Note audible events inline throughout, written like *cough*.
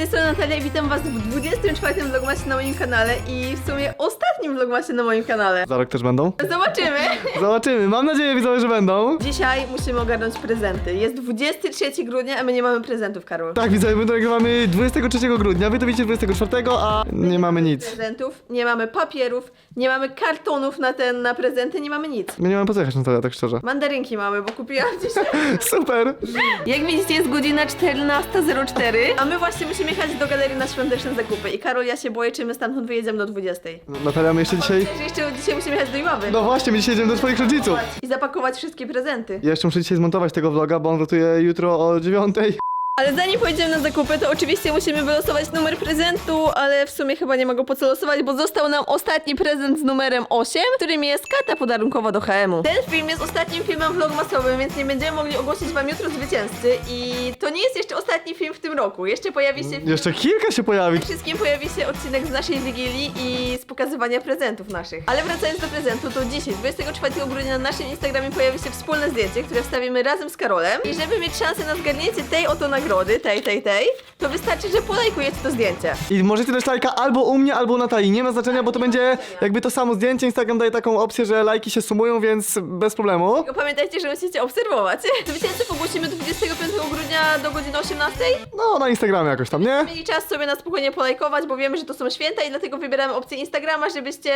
tej strony Natalia i witam was w 24 vlogmasie na moim kanale i w sumie ostatnim vlogmasie na moim kanale. Za rok też będą? Zobaczymy! *laughs* Zobaczymy, mam nadzieję widzowie, że będą. Dzisiaj musimy ogarnąć prezenty. Jest 23 grudnia, a my nie mamy prezentów, Karol. Tak, widzowie, my to nagrywamy 23 grudnia, wy to wiecie 24, a nie mamy nic. Prezentów, nie mamy papierów, nie mamy kartonów na ten, na prezenty, nie mamy nic. My nie mamy po co jechać na to, tak szczerze. Mandarynki mamy, bo kupiłam dzisiaj. *laughs* Super! Jak widzicie jest godzina 14.04, a my właśnie musimy jechać do galerii na świąteczne zakupy. I Karol, ja się boję, czy my stamtąd wyjedziemy do 20. Natalia, my jeszcze dzisiaj... Że jeszcze dzisiaj musimy jechać do Iławy. No właśnie, my dzisiaj jedziemy do swoich rodziców. I zapakować wszystkie prezenty. Ja jeszcze muszę dzisiaj zmontować tego vloga, bo on rotuje jutro o 9. Ale zanim pojedziemy na zakupy, to oczywiście musimy wylosować numer prezentu, ale w sumie chyba nie mogę po co losować, bo został nam ostatni prezent z numerem 8, którym jest karta podarunkowa do HM-u. Ten film jest ostatnim filmem vlogmasowym, więc nie będziemy mogli ogłosić wam jutro zwycięzcy i to nie jest jeszcze ostatni film w tym roku. Jeszcze pojawi się film... Jeszcze kilka się pojawi. Przede wszystkim pojawi się odcinek z naszej Wigilii i z pokazywania prezentów naszych. Ale wracając do prezentu, to dzisiaj, 24 grudnia na naszym Instagramie pojawi się wspólne zdjęcie, które wstawimy razem z Karolem. I żeby mieć szansę na zgarnięcie tej oto nagrody, tej, tej, tej, to wystarczy, że polajkujecie to zdjęcie. I możecie dać lajka albo u mnie, albo u Natalii. Nie ma znaczenia, bo to będzie jakby to samo zdjęcie. Instagram daje taką opcję, że lajki się sumują, więc bez problemu. Tylko pamiętajcie, że musicie obserwować. Zwycięzców ogłosimy 25 grudnia do godziny 18. No, na Instagramie jakoś tam, nie? Mieli czas sobie na spokojnie polajkować, bo wiemy, że to są święta i dlatego wybieramy opcję Instagrama, żebyście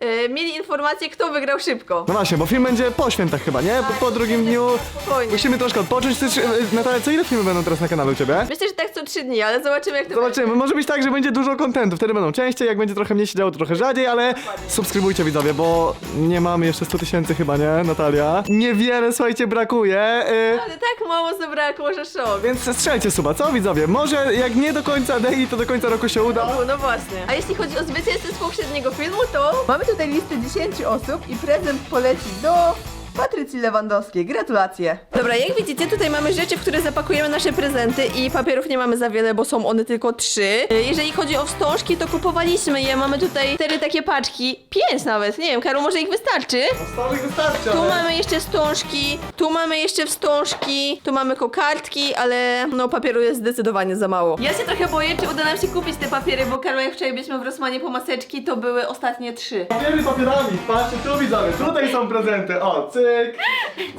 e, mieli informację, kto wygrał szybko. No właśnie, bo film będzie po świętach chyba, nie? Po, po drugim dniu Spokojnie. musimy troszkę odpocząć. Ty, Natalia, co ile filmy będą teraz na kanale u ciebie? Myślę, że tak co trzy dni, ale zobaczymy jak to Zobaczymy, może być tak, że będzie dużo kontentu, wtedy będą częściej, jak będzie trochę mniej się działo, to trochę rzadziej, ale subskrybujcie widzowie, bo nie mamy jeszcze 100 tysięcy chyba, nie, Natalia? Niewiele, słuchajcie, brakuje, y, Ale tak mało zabrakło, że szok. więc strzelcie suba, co widzowie? Może jak nie do końca daily, to do końca roku się uda. No, no właśnie. A jeśli chodzi o zwycięzcę z poprzedniego filmu, to mamy tutaj listę 10 osób i prezent poleci do Patrycji Lewandowskiej. Gratulacje. Dobra, jak widzicie, tutaj mamy rzeczy, w które zapakujemy nasze prezenty i papierów nie mamy za wiele, bo są one tylko trzy. Jeżeli chodzi o wstążki, to kupowaliśmy je. Mamy tutaj cztery takie paczki. Pięć nawet. Nie wiem, Karu, może ich wystarczy? Stary wystarczy, Tu mamy jeszcze wstążki, tu mamy jeszcze wstążki, tu mamy kokardki, ale no papieru jest zdecydowanie za mało. Ja się trochę boję, czy uda nam się kupić te papiery, bo Karol, jak wczoraj byliśmy w Rosmanie po maseczki, to były ostatnie trzy. Papiery papierami, patrzcie, tu widzowie, tutaj są prezenty, o, cyk,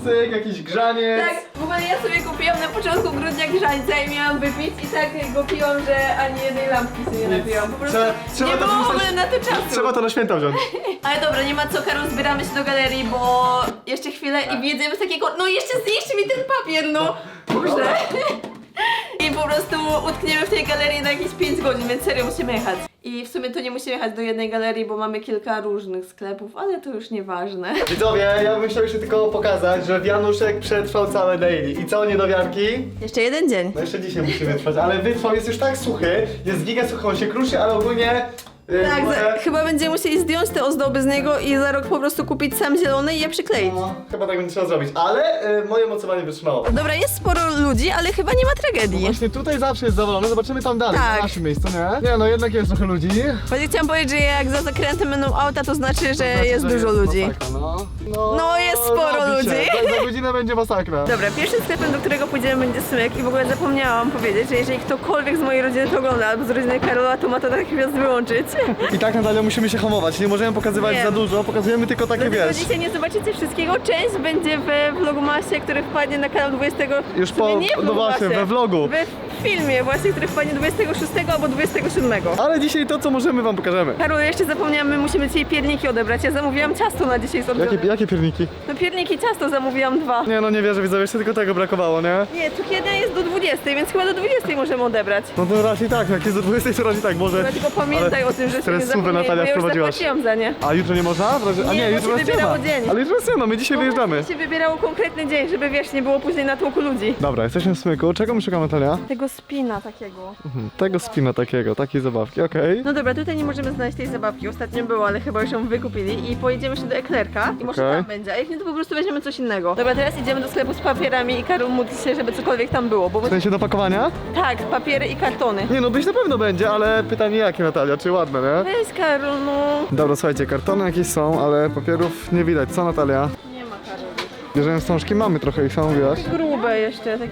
cyk, jakiś grzaniec. Tak, w ogóle ja sobie kupiłam na początku grudnia grzańca i miałam wypić i tak go piłam, że ani jednej lampki sobie nie napiłam. Po prostu Trzeba- trzeba nie to było w ogóle na to czasu. Trzeba to na święta wziąć. *laughs* Ale dobra, nie ma co, Karol, zbieramy się do galerii, bo jeszcze chwilę i wjedziemy z takiego, no jeszcze zniszczy mi ten papier, no! Boże! *laughs* I po prostu utkniemy w tej galerii na jakieś 5 godzin, więc serio musimy jechać. I w sumie to nie musimy jechać do jednej galerii, bo mamy kilka różnych sklepów, ale to już nieważne. Widzowie, ja bym chciał jeszcze tylko pokazać, że Wianuszek przetrwał całe daily. I co, niedowiarki? Jeszcze jeden dzień. No jeszcze dzisiaj musi wytrwać, ale wytrwał, jest już tak suchy, jest giga suchy, on się kruszy, ale ogólnie... Yy, Tak, może- za, chyba będziemy musieli zdjąć te ozdoby z niego i za rok po prostu kupić sam zielony i je przykleić. No, chyba tak będzie trzeba zrobić, ale yy, moje mocowanie wytrzymało. Dobra, jest sporo ludzi, ale chyba nie ma tragedii. Właśnie tutaj zawsze jest zawalone, zobaczymy tam dalej, Tak. na naszym miejscu, nie? Nie no, jednak jest trochę ludzi. Właśnie chciałam powiedzieć, że jak za zakrętem będą auta, to znaczy, że jest Że dużo ludzi. masakra, no. No, No, jest sporo robi się. ludzi. Za, za godzinę będzie masakra. Dobra, pierwszym sklepem, do którego pójdziemy będzie Smyk i w ogóle zapomniałam powiedzieć, że jeżeli ktokolwiek z mojej rodziny to ogląda, albo z rodziny Karola, to ma to natychmiast wyłączyć. *laughs* I tak Natalia musimy się hamować, nie możemy pokazywać Nie. za dużo, pokazujemy tylko takie Dlatego wiesz. dzisiaj nie zobaczycie wszystkiego. Część będzie we vlogmasie, który wpadnie na kanał 20... Już w sumie po- nie w no właśnie, we vlogu. We filmie właśnie, który wpadnie 26 albo 27. Ale dzisiaj to co możemy wam pokażemy. Karol, jeszcze zapomniałam, my musimy dzisiaj pierniki odebrać. Ja zamówiłam ciasto na dzisiaj z Jakie, jakie pierniki? No pierniki ciasto zamówiłam dwa. Nie no nie wierzę widzowie, jeszcze tylko tego brakowało, nie? Nie, cukiernia jest do 20, więc chyba do 20 możemy odebrać. No to raczej tak, jak jest do 20 to raczej tak, może... Dobra, tylko pamiętaj o tym, że się nie zapomnij, bo Natalia ja już wprowadziłaś. zapłaciłam za nie. A jutro nie można? W razie- A Nie, nie, bo jutro się nas nie wybierało dzień. Ale jutro nas nie ma, my dzisiaj wyjeżdżamy. się wybierało konkretny dzień, żeby wiesz, nie było później natłoku ludzi. Dobra, jesteśmy w smyku. Czego my szukamy Natalia? Tego spina takiego. Mhm, Tego spina takiego, takiej zabawki, okej. No dobra, tutaj nie możemy znaleźć tej zabawki. Ostatnio było, ale chyba już ją wykupili. I pojedziemy jeszcze do Eklerka i może. Tam będzie. A jak nie, to po prostu weźmiemy coś innego. Dobra, teraz idziemy do sklepu z papierami i Karol módl się, żeby cokolwiek tam było. Bo W sensie do pakowania? tak, papiery i kartony. Nie no, być na pewno będzie, ale pytanie jakie Natalia, czy ładne, nie? Weź Karol, no. Dobra, słuchajcie, kartony jakieś są, ale papierów nie widać. Co Natalia? Nie. Bierzemy wstążki, mamy trochę ich, sam mówiłaś. Grube jeszcze, tak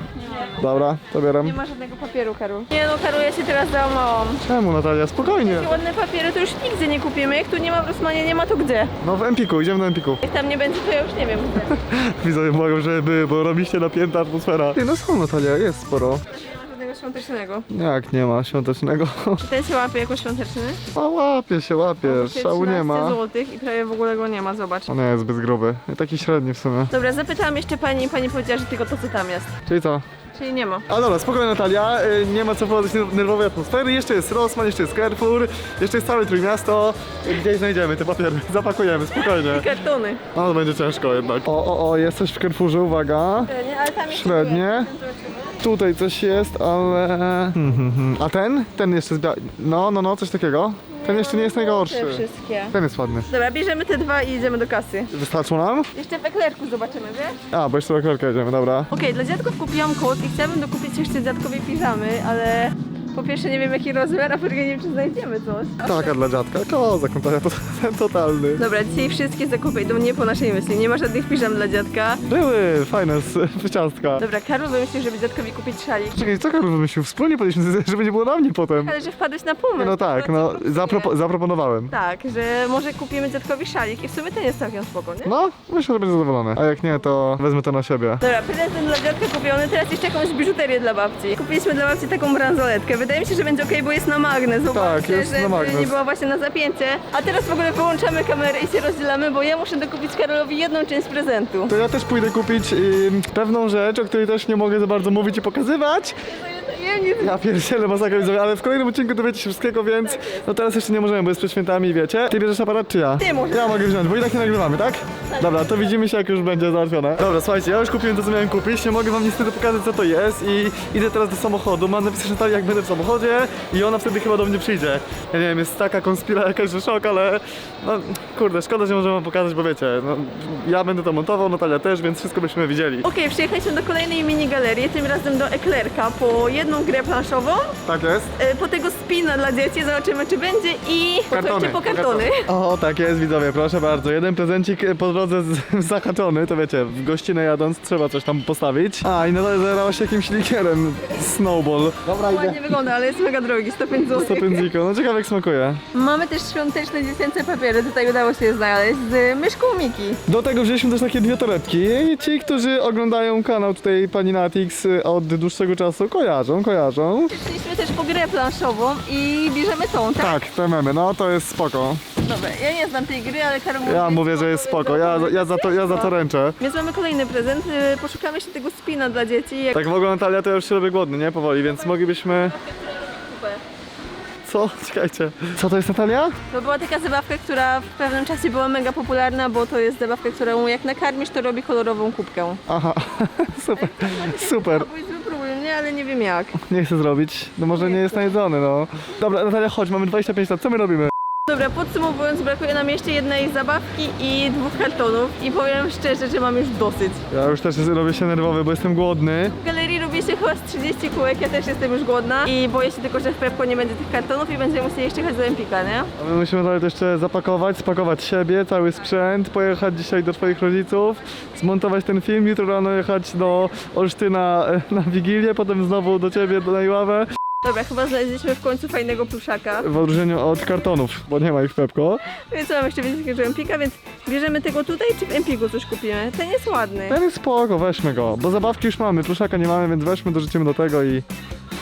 Dobra, to bieram. nie ma żadnego papieru, Karol. Nie no, Karol, ja się teraz załamałam. Czemu Natalia? Spokojnie. Takie ładne papiery to już nigdzie nie kupimy. Jak tu nie ma w Rosmanie, nie ma to gdzie? No w Empiku, idziemy do Empiku. Jak tam nie będzie, to ja już nie wiem. *laughs* Widzowie błagam, żeby były, bo robiście napięta atmosfera. Ty, no są Natalia, jest sporo. Świątecznego. Jak nie ma świątecznego? Czy ten się łapie jako świąteczny? A łapie się, łapie, szału nie ma. złotych i prawie w ogóle go nie ma, zobacz. On nie jest zbyt gruby, taki średni w sumie. Dobra, zapytałam jeszcze pani i pani powiedziała, że tylko to co tam jest. Czyli co? Czyli nie ma. A dobra, spokojnie Natalia, y, nie ma co wprowadzać ner- nerwowej atmosfery, jeszcze jest Rossmann, jeszcze jest Carrefour, jeszcze jest całe Trójmiasto, Y, gdzieś znajdziemy te papiery, *laughs* zapakujemy, spokojnie. Kartony. No to będzie ciężko jednak. O, o, o, jest coś w Carrefourze, uwaga. Nie, ale tam Średnie. Tutaj coś jest, ale... Hmm, hmm, hmm. A ten? Ten jeszcze jest bia... No, no, no, coś takiego. Ten jeszcze nie jest najgorszy. Te wszystkie. Ten jest ładny. Dobra, bierzemy te dwa i idziemy do kasy. Wystarczą nam? Jeszcze w eklerku zobaczymy, wiesz? A, bo jeszcze do klerka jedziemy, dobra. Okej, dla dziadków kupiłam kot i chciałabym dokupić jeszcze dziadkowej piżamy, ale po pierwsze nie wiem jaki rozmiar, a po drugie nie wiem czy znajdziemy coś. Taka dla dziadka, to ten totalny. Dobra, dzisiaj wszystkie zakupy idą nie po naszej myśli. Nie ma żadnych piżam dla dziadka. Były fajne z *laughs* ciastka. Dobra, Karol wymyślił, żeby dziadkowi kupić szalik. Czekaj, co Karol wymyślił? Wspólnie podjęliśmy, *laughs* żeby nie było na mnie potem. Ale że wpadłeś na pomysł. No tak, no, prostu zapropo- zaproponowałem. Tak, że może kupimy dziadkowi szalik i w sumie ten jest całkiem spoko, nie? No, myślę, że będzie zadowolony. A jak nie, to wezmę to na siebie. Dobra, prezent dla dziadka kupiony, teraz jeszcze jakąś biżuterię dla babci. Kupiliśmy dla babci taką bransoletkę. Wydaje mi się, że będzie ok, bo jest na magnes. Zobaczcie, Tak, jest żeby na magnes. nie była właśnie na zapięcie. A teraz w ogóle wyłączamy kamerę i się rozdzielamy, bo ja muszę dokupić Karolowi jedną część prezentu. To ja też pójdę kupić ym, pewną rzecz, o której też nie mogę za bardzo mówić i pokazywać. Ja nie Ja pierdzielę masakra widzowie, ale w kolejnym odcinku dowiecie się wszystkiego, więc no teraz jeszcze nie możemy, bo jest przed świętami, wiecie. Ty bierzesz aparat czy ja? Ty możesz. Ja mogę wziąć, bo i tak nie nagrywamy, tak? Dobra, to widzimy się jak już będzie załatwione. Dobra, słuchajcie, ja już kupiłem to co miałem kupić, nie mogę wam niestety pokazać co to jest i idę teraz do samochodu, mam napisać Natalii jak będę w samochodzie i ona wtedy chyba do mnie przyjdzie. Ja nie wiem, jest taka konspira jakaś, że szok, ale no kurde, szkoda, że nie możemy wam pokazać, bo wiecie, no ja będę to montował, Natalia też, więc wszystko byśmy widzieli. Okej, przyjechaliśmy do kolejnej mini galerii, tym razem do Eklerka po jedną grę planszową, Tak jest? e, po tego spina dla dzieci, zobaczymy czy będzie i Kartony. po kartony. O, tak jest, widzowie, proszę bardzo. Jeden prezencik e, po drodze z, *laughs* zahaczony, to wiecie, w gościnę jadąc trzeba coś tam postawić. A, i Natalia zajęła się jakimś likierem. Snowball. Dobra, Ładnie wygląda, ale jest mega drogi, 105 zł. 105 ziko. No ciekawe jak smakuje. Mamy też świąteczne dziecięce papiery, tutaj udało się je znaleźć, z myszką Miki. Do tego wzięliśmy też takie dwie torebki. I ci, którzy oglądają kanał tutaj pani Natix y, od dłuższego czasu, kojarzą, kojarzą. Szliśmy też po grę planszową i bierzemy tą, tak? Tak, te memy, no to jest spoko. Dobra, ja nie znam tej gry, ale Karol Ja mówię, że jest spoko. Ja, ja, za, to, ja za to ręczę. Więc mamy kolejny prezent, y, poszukamy się tego spina dla dzieci. Jak... Tak w ogóle Natalia to ja już się robię głodny, nie? Powoli, więc moglibyśmy... Super. Co? Czekajcie. Co to jest Natalia? To była taka zabawka, która w pewnym czasie była mega popularna, bo to jest zabawka, którą jak nakarmisz, to robi kolorową kubkę. Aha, *laughs* super, super. Albo wypróbuj mnie, ale nie wiem jak. Nie chcę zrobić, no może nie jest najedzony, no. Dobra, Natalia, chodź, mamy 25 lat, co my robimy? Dobra, podsumowując, brakuje nam jeszcze jednej zabawki i dwóch kartonów i powiem szczerze, że mam już dosyć. Ja już też robię się nerwowy, bo jestem głodny. W galerii robi się chyba z 30 kółek, ja też jestem już głodna i boję się tylko, że w Prepko nie będzie tych kartonów i będziemy musieli jeszcze jechać do Empika, nie? A my musimy dalej to jeszcze zapakować, spakować siebie, cały sprzęt, pojechać dzisiaj do twoich rodziców, zmontować ten film, jutro rano jechać do Olsztyna e, na Wigilię, potem znowu do ciebie na Iławę. Dobra, chyba znaleźliśmy w końcu fajnego pluszaka. W odróżnieniu od kartonów, bo nie ma ich w Pepko. Więc mam jeszcze więcej do Empika, więc bierzemy tego tutaj, czy w Empiku coś kupimy? Ten jest ładny. Ten jest spoko, weźmy go, bo zabawki już mamy, pluszaka nie mamy, więc weźmy, dorzucimy do tego i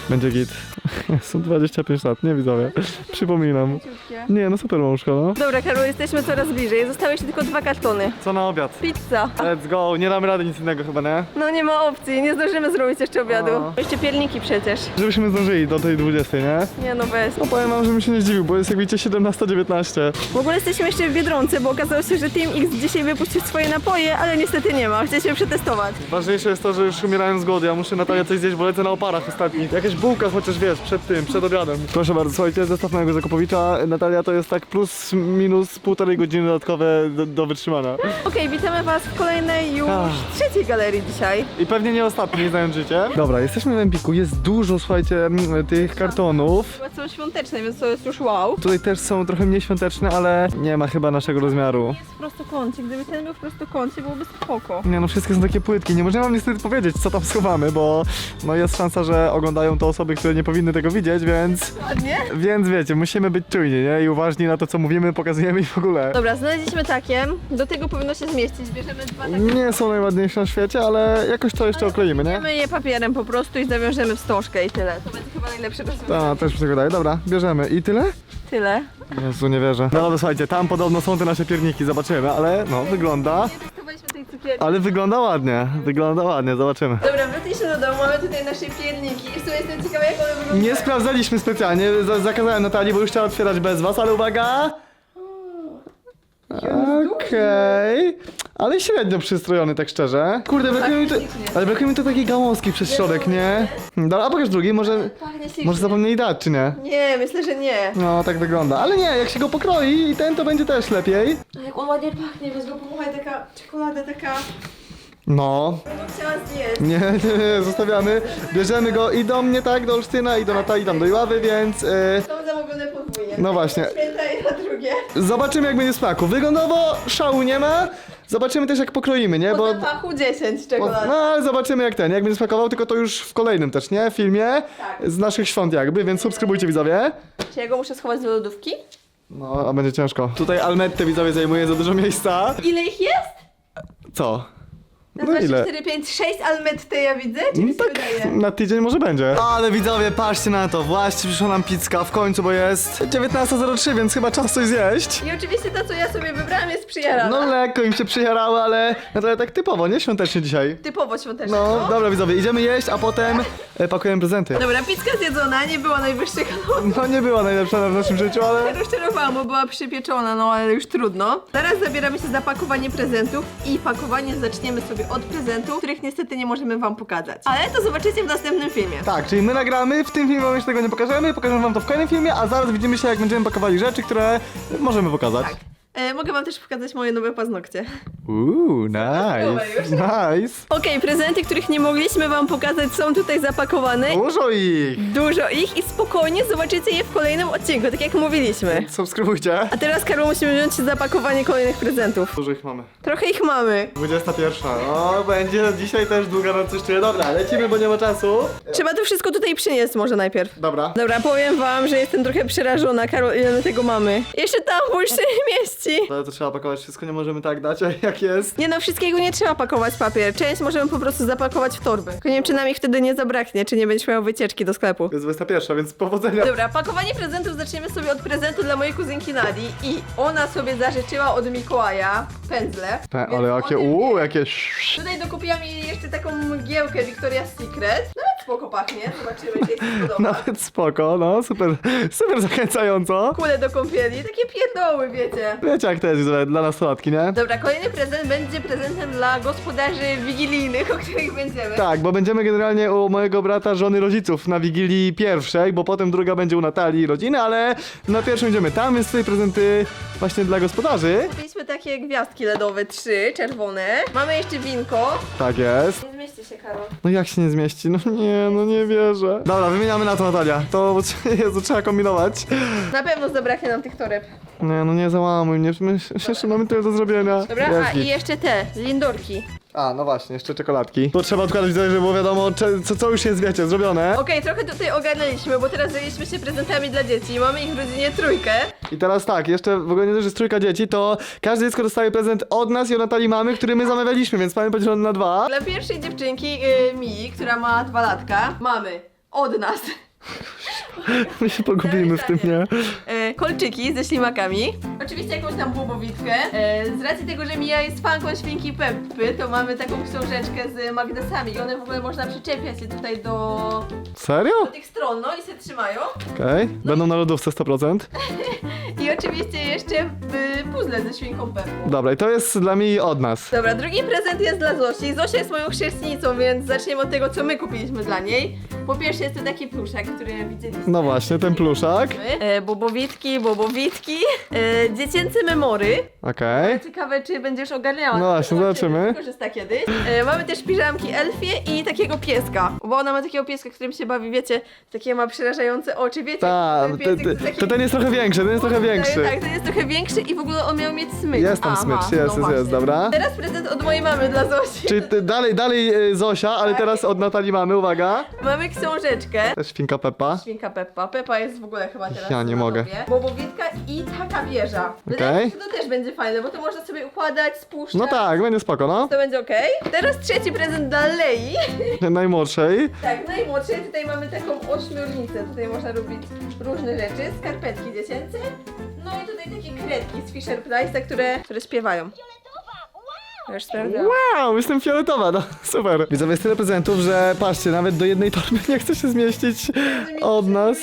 będzie git. *laughs* Są 25 lat, nie widzowie. Przypominam. Ciutkie. Nie, no super mążka, no. Dobra, Karol, jesteśmy coraz bliżej. Zostały jeszcze tylko dwa kartony. Co na obiad? Pizza. Let's go, nie damy rady nic innego chyba, nie? No nie ma opcji, nie zdążymy zrobić jeszcze obiadu. No. Jeszcze pierniki przecież. Żebyśmy zdążyli do tej 20, nie? Nie no bez. No powiem wam, żebym się nie zdziwił, bo jest jak widzicie 17-19. W ogóle jesteśmy jeszcze w Biedronce, bo okazało się, że Team X dzisiaj wypuścił swoje napoje, ale niestety nie ma. Chcieliśmy przetestować. Ważniejsze jest to, że już umierałem z głodu, ja muszę Natalia coś zjeść, bo lecę na oparach ostatnich. Jakieś jakaś bułka, chociaż wiesz, przed tym, przed obiadem. Proszę bardzo, słuchajcie, zestaw mojego Zakopowicza. Natalia, to jest tak plus minus półtorej godziny dodatkowe do, do wytrzymania. Okej, witamy was w kolejnej już Ach. trzeciej galerii dzisiaj. I pewnie nie ostatni, znając życie. Dobra, jesteśmy w Empiku, jest dużo, słuchajcie, m, tych kartonów. Chyba są świąteczne, więc to jest już wow. Tutaj też są trochę mniej świąteczne, ale nie ma chyba naszego rozmiaru. Jest w prostokącie, gdyby ten był w prostokącie, byłoby spoko. Nie no, wszystkie są takie płytki, nie możemy wam niestety powiedzieć, co tam schowamy, bo no jest szansa, że oglądają to osoby, które nie powinny tego widzieć, więc... Ładnie? Więc wiecie, musimy być czujni, nie? I uważni na to, co mówimy, pokazujemy i w ogóle. Dobra, znaleźliśmy takie. Do tego powinno się zmieścić. Bierzemy dwa takie. Nie są najładniejsze na świecie, ale jakoś to jeszcze okleimy, nie? Mamy je papierem po prostu i zawiążemy wstążkę i tyle. To będzie chyba najlepsze rozwiązanie. Tak, też mi się wydaje. Dobra, bierzemy. I tyle? Tyle. Jezu, nie wierzę. No dobra, słuchajcie, tam podobno są te nasze pierniki, zobaczymy, ale no, wygląda... Nie testowaliśmy tej cukierki. Ale wygląda ładnie, wygląda ładnie, zobaczymy. Dobra, wróciliśmy do domu, mamy tutaj nasze pierniki i w sumie jestem ciekawa jak one wyglądają. Nie sprawdzaliśmy specjalnie, za- zakazałem Natalii, bo już chciała otwierać bez was, ale uwaga! Okej, ale średnio przystrojony, tak szczerze. Kurde, brakuje mi to, faktycznie. ale brakuje mi to takiej gałązki przez środek, nie? Hmm, Dobra, a pokaż drugi, może, Pachnie ślicznie. może zapomnieli dać, czy nie? Nie, myślę, że nie. No, tak wygląda, ale nie, jak się go pokroi i ten, to będzie też lepiej. Jak on ładnie pachnie, weź go pomachaj, taka czekolada taka... No, go chciała zjeść. nie, nie, nie, zostawiamy, bierzemy go i do mnie, tak, do Olsztyna i do Natalii, tam do Iławy, więc... Yy, Są zamówione podwójnie. No właśnie. Święta i na drugie. Zobaczymy jak będzie smaku. Wyglądowo szału nie ma. Zobaczymy też jak pokroimy, nie? Po Bo. zapachu 10 bo czekolad. no ale zobaczymy jak ten, jak będzie smakował, tylko to już w kolejnym też, nie? Filmie Tak. z naszych świąt jakby, więc subskrybujcie widzowie. Czy ja go muszę schować do lodówki? No, a będzie ciężko. Tutaj Almette widzowie zajmuje za dużo miejsca. Ile ich jest? Co? Na No 2, 3, ile? 4, 5, 6 almetty ja widzę? Czy No mi się tak, wydaje? na tydzień może będzie. Ale widzowie, patrzcie na to, właśnie przyszła nam pizka w końcu, bo jest 19.03, więc chyba czas coś zjeść. I oczywiście ta, co ja sobie wybrałam jest przyjarana. No lekko im się przyjarały, ale no to tak typowo, nie? Świątecznie dzisiaj. Typowo świąteczna. No, dobra widzowie, idziemy jeść, a potem e, pakujemy prezenty. Dobra, pizka zjedzona, nie była najwyższych kalorii. No nie była najlepsza w naszym życiu, ale... Rozczarowałam, bo była przypieczona, no ale już trudno. Teraz zabieramy się za pakowanie prezentów i pakowanie zaczniemy sobie od prezentów, których niestety nie możemy wam pokazać. Ale to zobaczycie w następnym filmie. Tak, czyli my nagramy, w tym filmie wam jeszcze tego nie pokażemy, pokażemy wam to w kolejnym filmie, a zaraz widzimy się jak będziemy pakowali rzeczy, które możemy pokazać. Tak. E, mogę wam też pokazać moje nowe paznokcie. Uuu, nice, już. nice. Okej, prezenty, których nie mogliśmy wam pokazać są tutaj zapakowane. Dużo ich. Dużo ich i spokojnie zobaczycie je w kolejnym odcinku, tak jak mówiliśmy. Subskrybujcie. A teraz, Karol, musimy wziąć się za pakowanie kolejnych prezentów. Dużo ich mamy. Trochę ich mamy. 21. O, będzie dzisiaj też długa noc jeszcze. Dobra, lecimy, bo nie ma czasu. Trzeba to wszystko tutaj przynieść może najpierw. Dobra. Dobra, powiem wam, że jestem trochę przerażona. Karol, ile my tego mamy? Jeszcze tam, bo już *laughs* Ale to trzeba pakować, wszystko nie możemy tak dać, *laughs* jak jest. Nie no, wszystkiego nie trzeba pakować w papier. Część możemy po prostu zapakować w torby. Tylko nie wiem, czy nam ich wtedy nie zabraknie, czy nie będziesz miał wycieczki do sklepu. To jest 21, więc powodzenia. Dobra, pakowanie prezentów zaczniemy sobie od prezentu dla mojej kuzynki Nadii i ona sobie zażyczyła od Mikołaja pędzle. Więc ale jakie, uuu, wie. jakie... Tutaj dokupiłam jej jeszcze taką mgiełkę Victoria's Secret. Nawet spoko pachnie, zobaczymy, czy jej się podoba. Nawet spoko, no, super, super zachęcająco. Kule do kąpieli, takie pierdoły, wiecie. Wiecie jak to jest widzowie, dla nastolatki, nie? Dobra, kolejny prezent będzie prezentem dla gospodarzy wigilijnych, o których będziemy. Tak, bo będziemy generalnie u mojego brata żony rodziców na Wigilii pierwszej, bo potem druga będzie u Natalii i rodziny, ale na pierwszą idziemy tam, więc tutaj prezenty właśnie dla gospodarzy. Kupiliśmy takie gwiazdki LEDowe, trzy, czerwone. Mamy jeszcze winko. Tak jest. Zmieści się, Karol. No jak się nie zmieści? No nie, no nie wierzę. Dobra, wymieniamy na to Natalia. To, *laughs* Jezu, trzeba kombinować. Na pewno zabraknie nam tych toreb. Nie, no nie załamuj mnie, my jeszcze mamy tyle do zrobienia. Dobra, Jest a git. i jeszcze te, lindorki. A, no właśnie, jeszcze czekoladki. To trzeba odkładać, żeby było wiadomo, cze- co, co już jest, wiecie, zrobione. Okej, trochę tutaj ogarnęliśmy, bo teraz zajęliśmy się prezentami dla dzieci. Mamy ich w rodzinie trójkę. I teraz tak, jeszcze w ogóle nie dość, że jest trójka dzieci, to każde dziecko dostaje prezent od nas i od Natalii mamy, który my zamawialiśmy, więc mamy podzielony na dwa. Dla pierwszej dziewczynki, yy, Mi, która ma dwa latka, mamy od nas *laughs* My się pogubimy w tym, nie? e, kolczyki ze ślimakami. Oczywiście jakąś tam błobowitkę. E, z racji tego, że Mija jest fanką świnki Peppy, to mamy taką książeczkę z magnesami i one w ogóle można przyczepiać się tutaj do, Serio? do tych stron, no i się trzymają. Okej, będą na lodówce 100%. *laughs* I oczywiście jeszcze y, puzzle ze świnką Peppą. Dobra, i to jest dla mnie od nas. Dobra, drugi prezent jest dla Zosi. Zosia jest moją chrzestnicą, więc zaczniemy od tego, co my kupiliśmy dla niej. Po pierwsze jest to taki pluszek, który widzieliśmy. No właśnie, ten pluszak. E, bobowitki, bobowitki, e, dziecięce memory. Okej. Ciekawe, czy będziesz ogarniała. No właśnie, zobaczymy. Korzysta kiedyś. E, mamy też piżamki Elfie i takiego pieska. Bo ona ma takiego pieska, którym się bawi, wiecie, takie ma przerażające oczy, wiecie? Tak, ten te- piesek te- to ten jest trochę większy, ten jest trochę większy. Tak, ten jest trochę większy i w ogóle on miał mieć smycz. Jest tam Aha, smycz, jest, no jest, właśnie. jest, dobra. Teraz prezent od mojej mamy dla Zosi. Czyli ty, dalej, dalej y, Zosia, ale Tak. teraz od Natalii mamy, uwaga. Mamy książeczkę. Też świnka Peppa. Świnka Peppa. Peppa jest w ogóle chyba teraz Ja nie na mogę. topie. Bobowitka i taka wieża. Wydaje Okej. mi się, że to też będzie fajne, bo to można sobie układać, spuszczać. No tak, będzie spoko, no. To będzie okej. Teraz trzeci prezent dla Lei. Najmłodszej. Tak, najmłodszej. Tutaj mamy taką ośmiornicę. Tutaj można robić różne rzeczy. Skarpetki dziecięce. No i tutaj takie kredki z Fisher Price, które, które śpiewają. Już sprawdzałam. Wow, jestem fioletowa, no super. Widzowie, jest tyle prezentów, że patrzcie, nawet do jednej torby nie chce się zmieścić od nas.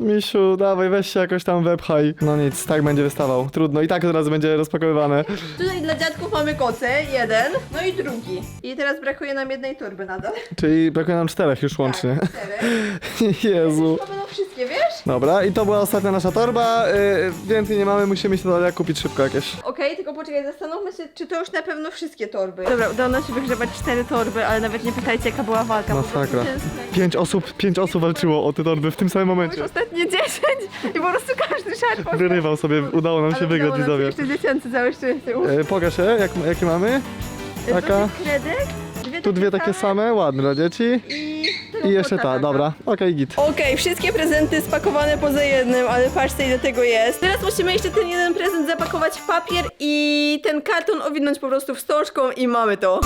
Misiu, dawaj, weź się jakoś tam wepchaj. No nic, tak będzie wystawał. Trudno, i tak od razu będzie rozpakowywane. Tutaj dla dziadków mamy koce, jeden, no i drugi. I teraz brakuje nam jednej torby nadal. Czyli brakuje nam czterech już łącznie. Tak, cztery. *laughs* Jezu. Wszystkie, wiesz? Dobra, i to była ostatnia nasza torba. Yy, więcej nie mamy, musimy się dalej kupić szybko jakieś. Okej, tylko poczekaj, zastanówmy się, czy to już na pewno wszystkie torby. Dobra, udało nam się wygrzebać cztery torby, ale nawet nie pytajcie, jaka była walka. po prostu Masakra. Pięć osób, pięć osób walczyło o te torby w tym samym Już momencie. ostatnie 10 i po prostu każdy szarpał. Wyrywał sobie, udało nam się Ale wygrać, nam się widzowie. Jeszcze dziecięcy całe szczęście. Uff. Yy, pokaż je, jak, jakie mamy. taka. Duży kredek, dwie Tu dwie takie same, ładne dla dzieci. I, I jeszcze ta, dobra. Okej, git. Okej, wszystkie prezenty spakowane poza jednym, ale patrzcie ile tego jest. Teraz musimy jeszcze ten jeden prezent zapakować w papier i ten karton owinąć po prostu wstążką i mamy to.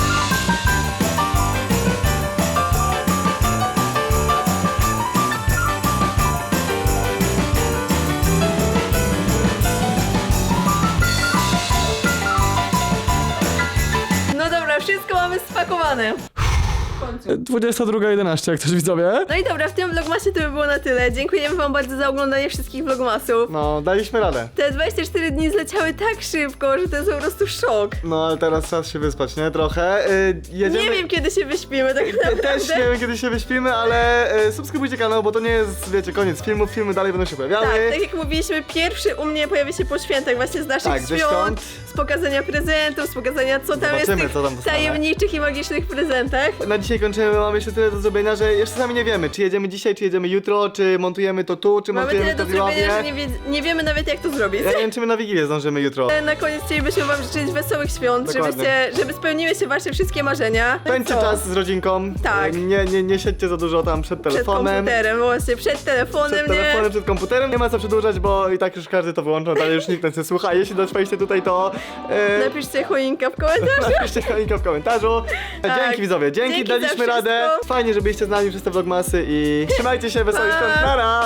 Spakowane. W końcu. 22.11, jak też widzowie. No i dobra, w tym vlogmasie to by było na tyle. Dziękujemy wam bardzo za oglądanie wszystkich vlogmasów. No, daliśmy radę. Te 24 dni zleciały tak szybko, że to jest po prostu szok. No, ale teraz czas się wyspać, nie? Trochę. Yy, jedziemy... Nie wiem kiedy się wyśpimy tak *laughs* Też naprawdę. nie wiem, kiedy się wyśpimy, ale e, subskrybujcie kanał, bo to nie jest, wiecie, koniec filmów. Filmy dalej będą się pojawiały. Tak, tak jak mówiliśmy, pierwszy u mnie pojawi się po świętach, właśnie z naszych Tak, ze świąt, świąt. Z pokazania prezentów, z pokazania co tam jest Zobaczymy, w tych co tam dostanę. tajemniczych i magicznych prezentach. Na dzisiaj kończymy, mamy jeszcze tyle do zrobienia, że jeszcze sami nie wiemy, czy jedziemy dzisiaj, czy jedziemy jutro, czy montujemy to tu, czy Mamy montujemy tyle to do w Iławie. zrobienia, że nie, wie, nie wiemy nawet jak to zrobić. Ja nie wiem, czy my na Wigilię zdążymy jutro. Na koniec chcielibyśmy wam życzyć wesołych świąt, Dokładnie. żebyście, żeby spełniły się wasze wszystkie marzenia. No i Spędźcie co? czas z rodzinką. Tak. E, Nie, nie, nie siedźcie za dużo tam przed Przed telefonem. komputerem, właśnie, przed telefonem, Przed telefonem, nie? przed komputerem. Nie ma co przedłużać, bo i tak już każdy to wyłączył, ale już nikt nie słucha. Jeśli dotrwaliście tutaj, to e, Napiszcie choinka w komentarzu. *laughs* napiszcie linka w komentarzu. Tak. Dzięki widzowie, dzięki, Dzięki za daliśmy radę. wszystko. Fajnie, że byliście z nami przez te vlogmasy i trzymajcie się, wesołych Pa. świąt. Nara!